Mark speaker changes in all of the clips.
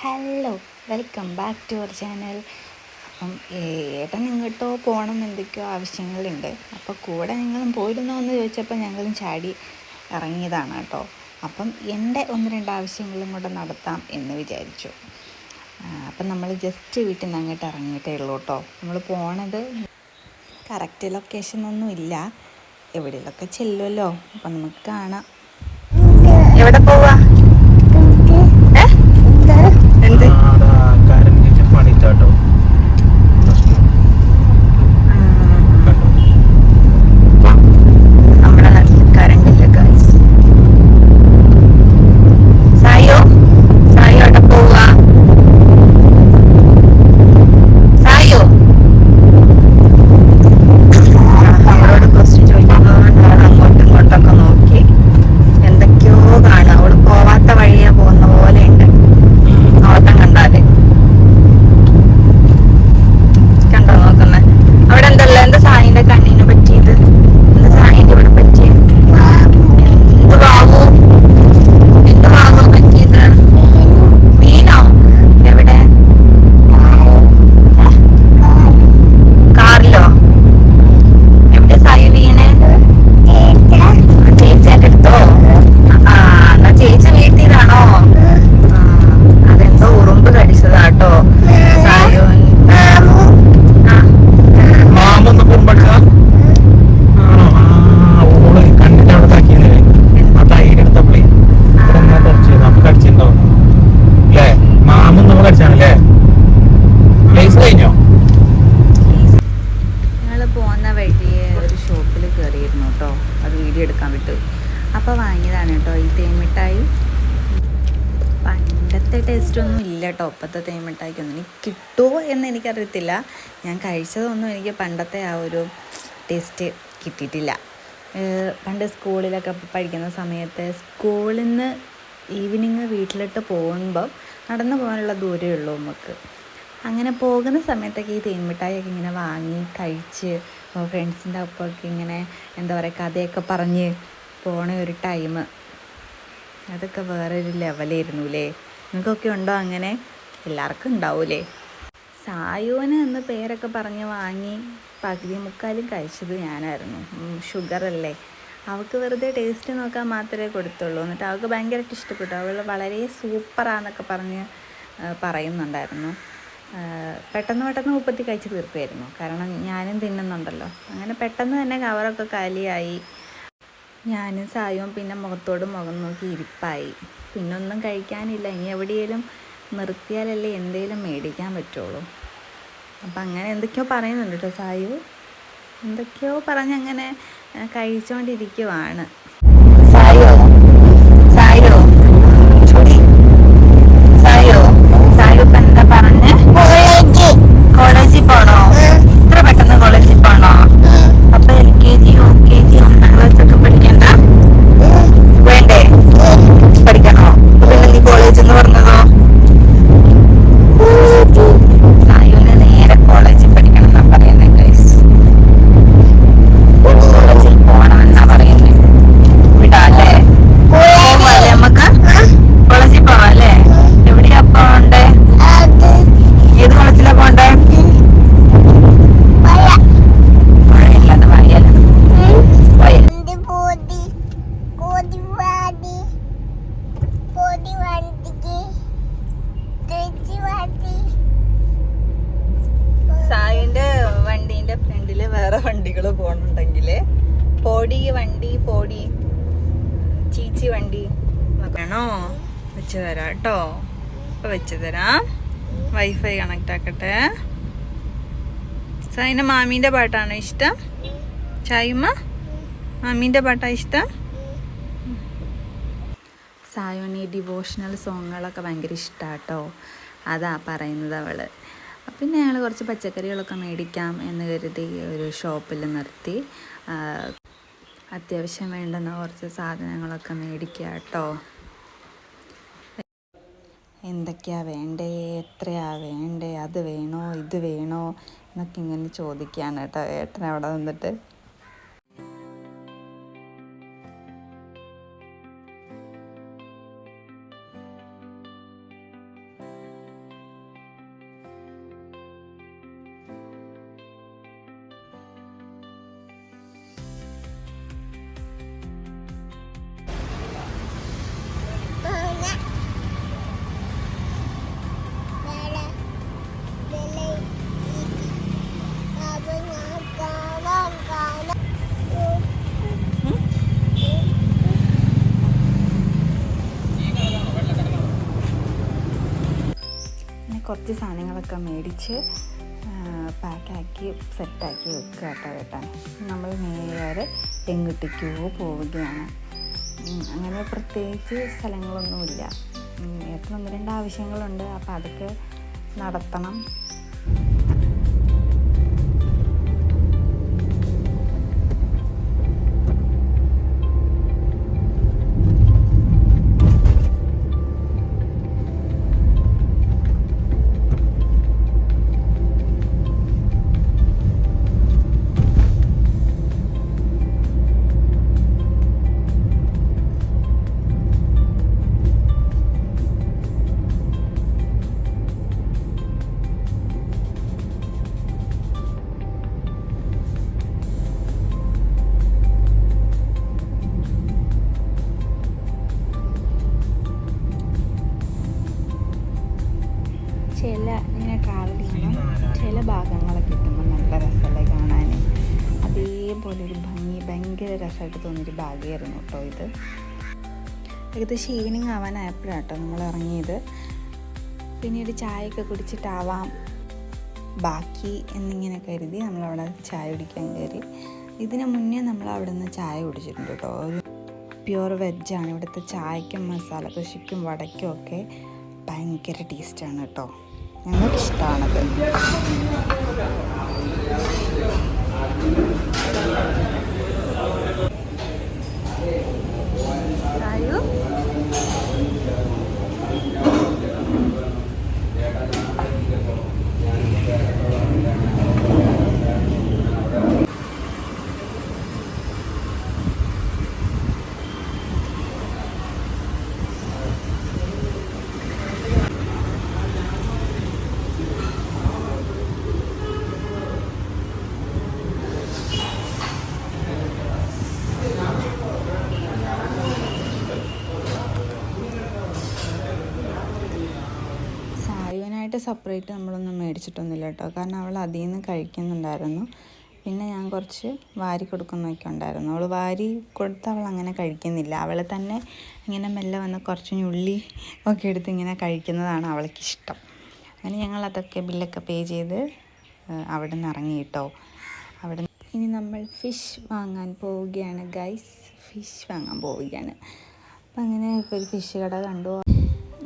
Speaker 1: Hello welcome back to our channel അപ്പം ഏട്ടൻ ഇങ്ങോട്ടോ പോകണം എന്തൊക്കെയോ ആവശ്യങ്ങളുണ്ട്. അപ്പോൾ കൂടെ നിങ്ങളും പോയിരുന്നോ എന്ന് ചോദിച്ചപ്പോൾ ഞങ്ങളും ചാടി ഇറങ്ങിയതാണ് കേട്ടോ. അപ്പം എന്റെ ഒന്ന് രണ്ട് ആവശ്യങ്ങളും കൂടെ നടത്താം എന്ന് വിചാരിച്ചു. അപ്പം നമ്മൾ ജസ്റ്റ് വീട്ടിൽ നിന്ന് അങ്ങോട്ട് ഇറങ്ങിയിട്ടേ ഉള്ളൂ കേട്ടോ. നമ്മൾ പോണത് കറക്റ്റ് ലൊക്കേഷൻ ഒന്നും ഇല്ല. എവിടെയൊക്കെ ചെല്ലുമല്ലോ. അപ്പം നമുക്ക് കാണാം. എവിടെ പോവാ ഏ? എന്ത്
Speaker 2: കരണ്ടിന്റെ പണിത്താട്ടോ പ്രശ്നം കണ്ടോ
Speaker 1: നമ്മുടെ നാട്ടിൽ കറണ്ടില്ല ഗൈസ് സായോ സായോ അവിടെ പോവാ സായോ നമ്മളോട് ക്വസ്റ്റ്യൻ ചോദിക്കുമ്പോൾ നമ്മൾ അങ്ങോട്ടും ഇങ്ങോട്ടൊക്കെ നോക്കി എന്തൊക്കെയോ കാണും അവൾ പോവാത്ത വഴിയെ പോകുന്ന പോലെ ഉണ്ട് നോട്ടം കണ്ടാൽ കണ്ടോ നോക്കുന്നേ അവിടെ എന്തല്ല എന്താ സായിന്റെ കണ്ണിന് പറ്റിയത് എന്താ സായിന്റെ ഇവിടെ പറ്റിയത് എന്ത് വാങ്ങൂ എന്ത് വാങ്ങൂ പറ്റിയത് മീനോ എവിടെ കാറിലോ എവിടെ സായി വീണേ ചേച്ചിയുടെ അടുത്തോ ആ എന്നാ ചേച്ചി വീട്ടിലാണോ ആ, അതെന്തോ ഉറുമ്പ് കടിച്ചതാട്ടോ സായോൻ ആ
Speaker 2: മാമൊന്ന് കുമ്പക്ക ആണോ ആ ഓൾ കണ്ണിന്റെ അവിടെ താക്കിയതല്ലേ ആ തൈര് എടുത്തപ്പോളേ ഇവിടെ ഇങ്ങനെ കുറച്ച് നമുക്ക് കടിച്ചിട്ടുണ്ടാവും അല്ലേ മാമൻ നമ്മൾ കടിച്ചാണല്ലേ ലേസ് കഴിഞ്ഞോ
Speaker 1: ഞങ്ങൾ പോകുന്ന വഴി ഒരു കയറിയിരുന്നു കേട്ടോ. അത് വീഡിയോ എടുക്കാൻ വിട്ടു. അപ്പോൾ വാങ്ങിയതാണ് കേട്ടോ ഈ തേൻമിഠായി. പണ്ടത്തെ ടേസ്റ്റ് ഒന്നും ഇല്ല കേട്ടോ ഇപ്പോഴത്തെ തേമിഠായിക്കൊന്നും എനിക്ക് കിട്ടുമോ എന്ന് എനിക്കറിയത്തില്ല. ഞാൻ കഴിച്ചതൊന്നും എനിക്ക് പണ്ടത്തെ ആ ഒരു ടേസ്റ്റ് കിട്ടിയിട്ടില്ല. പണ്ട് സ്കൂളിലൊക്കെ പഠിക്കുന്ന സമയത്ത് സ്കൂളിൽ നിന്ന് ഈവനിങ് വീട്ടിലിട്ട് പോകുമ്പോൾ നടന്നു പോകാനുള്ള ദൂരമേ ഉള്ളൂ നമുക്ക്. അങ്ങനെ പോകുന്ന സമയത്തൊക്കെ ഈ തേൻമിഠായിയൊക്കെ ഇങ്ങനെ വാങ്ങി കഴിച്ച് ഫ്രണ്ട്സിന്റെ ഒപ്പമൊക്കെ ഇങ്ങനെ എന്താ പറയുക കഥയൊക്കെ പറഞ്ഞ് പോണ ഒരു ടൈം അതൊക്കെ വേറൊരു ലെവലായിരുന്നു അല്ലേ നിങ്ങൾക്കൊക്കെ ഉണ്ടോ അങ്ങനെ? എല്ലാവർക്കും ഉണ്ടാവൂലേ സായോന എന്ന പേരൊക്കെ പറഞ്ഞ് വാങ്ങി പകുതി മുക്കാലും കഴിച്ചത് ഞാനായിരുന്നു. ഷുഗർ അല്ലേ? അവൾക്ക് വെറുതെ ടേസ്റ്റ് നോക്കാൻ മാത്രമേ കൊടുത്തുള്ളൂ. എന്നിട്ട് അവൾക്ക് ഭയങ്കരമായിട്ട് ഇഷ്ടപ്പെട്ടു. അവൾ വളരെ സൂപ്പറാന്നൊക്കെ പറഞ്ഞ് പറയുന്നുണ്ടായിരുന്നു. പെട്ടെന്ന് പെട്ടെന്ന് മുപ്പത്തി കഴിച്ച് തീർക്കുമായിരുന്നു കാരണം ഞാനും തിന്നുന്നുണ്ടല്ലോ. അങ്ങനെ പെട്ടെന്ന് തന്നെ കവറൊക്കെ കാലിയായി. ഞാനും സായവും പിന്നെ മുഖത്തോട് മുഖം നോക്കി ഇരിപ്പായി. പിന്നെ ഒന്നും കഴിക്കാനില്ല. ഇനി എവിടെയെങ്കിലും നിർത്തിയാലല്ലേ എന്തെങ്കിലും മേടിക്കാൻ പറ്റുള്ളൂ. അപ്പം അങ്ങനെ എന്തൊക്കെയോ പറയുന്നുണ്ട് കേട്ടോ സായു. എന്തൊക്കെയോ പറഞ്ഞങ്ങനെ കഴിച്ചുകൊണ്ടിരിക്കുവാണ് വണ്ടികൾ പോണുണ്ടെങ്കിൽ പോടി വണ്ടി പോടി ചീച്ചി വണ്ടി വേണോ വെച്ച് തരാം കേട്ടോ. ഇപ്പൊ വെച്ച് തരാം. വൈഫൈ കണക്ട് ആക്കട്ടെ. സൈന മാമീന്റെ പാട്ടാണോ ഇഷ്ടം? ചായുമ്മ മാമീന്റെ പാട്ടാ ഇഷ്ടം? സായോണി ഡിവോഷണൽ സോങ്ങുകളൊക്കെ ഭയങ്കര ഇഷ്ടാട്ടോ. അതാ പറയുന്നത് അവൾ. പിന്നെ ഞങ്ങൾ കുറച്ച് പച്ചക്കറികളൊക്കെ മേടിക്കാം എന്ന് കരുതി ഒരു ഷോപ്പിൽ നിർത്തി. അത്യാവശ്യം വേണ്ടുന്ന കുറച്ച് സാധനങ്ങളൊക്കെ മേടിക്കുക കേട്ടോ എന്തൊക്കെയാ വേണ്ടേ? എത്രയാ വേണ്ടേ? അത് വേണോ? ഇത് വേണോ? എന്നൊക്കെ ഇങ്ങനെ ചോദിക്കുകയാണ് കേട്ടോ ഏട്ടൻ അവിടെ നിന്നിട്ട്. കുറച്ച് സാധനങ്ങളൊക്കെ മേടിച്ച് പാക്കാക്കി സെറ്റാക്കി വെക്കുക കേട്ടോ കേട്ടാൻ നമ്മൾ നേരെ പെൺകുട്ടിക്കോ പോവുകയാണ്. അങ്ങനെ പ്രത്യേകിച്ച് സ്ഥലങ്ങളൊന്നുമില്ല. ഏട്ടന് ഒന്ന് രണ്ട് ആവശ്യങ്ങളുണ്ട്. അപ്പോൾ അതൊക്കെ നടത്തണം. അതേപോലെ ഒരു ഭംഗി ഭയങ്കര രസമായിട്ട് തോന്നിയൊരു ബാഗായിരുന്നു കേട്ടോ ഇത്. ഏകദേശം ഈവനിങ് ആവാനായപ്പോഴാണ് കേട്ടോ നമ്മൾ ഇറങ്ങിയത്. പിന്നീട് ചായയൊക്കെ കുടിച്ചിട്ടാവാം. ബാക്കി എന്നിങ്ങനെ കരുതി നമ്മളവിടെ ചായ കുടിക്കാൻ കയറി. ഇതിനു മുന്നേ നമ്മൾ അവിടെ നിന്ന് ചായ കുടിച്ചിട്ടുണ്ട് കേട്ടോ. ഒരു പ്യുവർ വെജാണ് ഇവിടുത്തെ ചായക്കും മസാല കൃഷിക്കും വടയ്ക്കും ഒക്കെ ഭയങ്കര ടേസ്റ്റാണ് കേട്ടോ. ഞങ്ങൾക്ക് ഇഷ്ടമാണത് സെപ്പറേറ്റ് നമ്മളൊന്നും മേടിച്ചിട്ടൊന്നുമില്ല കേട്ടോ കാരണം അവൾ അതിൽ നിന്ന് കഴിക്കുന്നുണ്ടായിരുന്നു. പിന്നെ ഞാൻ കുറച്ച് വാരി കൊടുക്കുന്നൊക്കെ ഉണ്ടായിരുന്നു. അവൾ വാരി കൊടുത്ത് അവൾ അങ്ങനെ കഴിക്കുന്നില്ല. അവൾ തന്നെ ഇങ്ങനെ മെല്ലെ വന്ന് കുറച്ച് ഞുള്ളി ഒക്കെ എടുത്ത് ഇങ്ങനെ കഴിക്കുന്നതാണ് അവൾക്ക് ഇഷ്ടം അങ്ങനെ ഞങ്ങൾ അതൊക്കെ ബില്ലൊക്കെ പേ ചെയ്ത് അവിടെ നിന്ന് ഇറങ്ങി കേട്ടോ. അവിടെ ഇനി നമ്മൾ ഫിഷ് വാങ്ങാൻ പോവുകയാണ് ഗൈസ് ഫിഷ് വാങ്ങാൻ പോവുകയാണ്. അപ്പം അങ്ങനെ ഒരു ഫിഷ് കട കണ്ടു.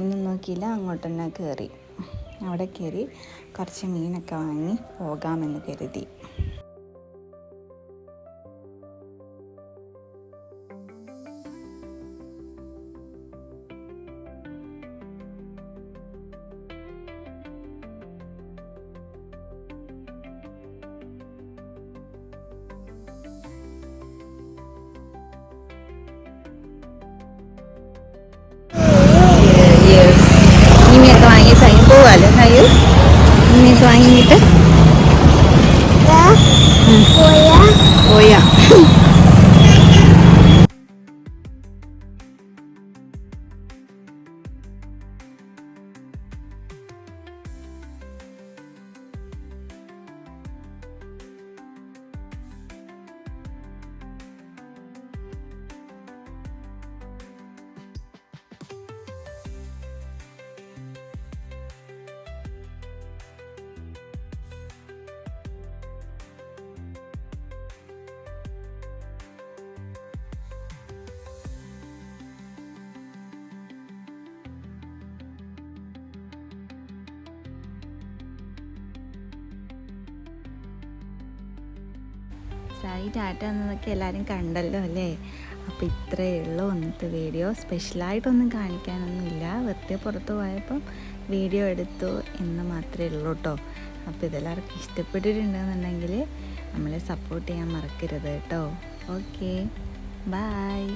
Speaker 1: ഒന്നും നോക്കിയില്ല അങ്ങോട്ട് തന്നെ കയറി അവിടെ കയറി കുറച്ച് മീനൊക്കെ വാങ്ങി പോകാമെന്ന് കരുതി. സൈൻ പോവാല്ലോ സയ്യു വാങ്ങിയിട്ട് സായി ടാറ്റ എന്നതൊക്കെ എല്ലാവരും കണ്ടല്ലോ അല്ലേ? അപ്പോൾ ഇത്രയേ ഉള്ളൂ. ഒന്നത്തെ വീഡിയോ സ്പെഷ്യലായിട്ടൊന്നും കാണിക്കാനൊന്നുമില്ല. വെറുതെ പുറത്ത് പോയപ്പം വീഡിയോ എടുത്തു എന്ന് മാത്രമേ ഉള്ളൂ കേട്ടോ അപ്പോൾ ഇതെല്ലാവർക്കും ഇഷ്ടപ്പെട്ടിട്ടുണ്ടെന്നുണ്ടെങ്കിൽ നമ്മളെ സപ്പോർട്ട് ചെയ്യാൻ മറക്കരുത് കേട്ടോ ഓക്കെ ബായ്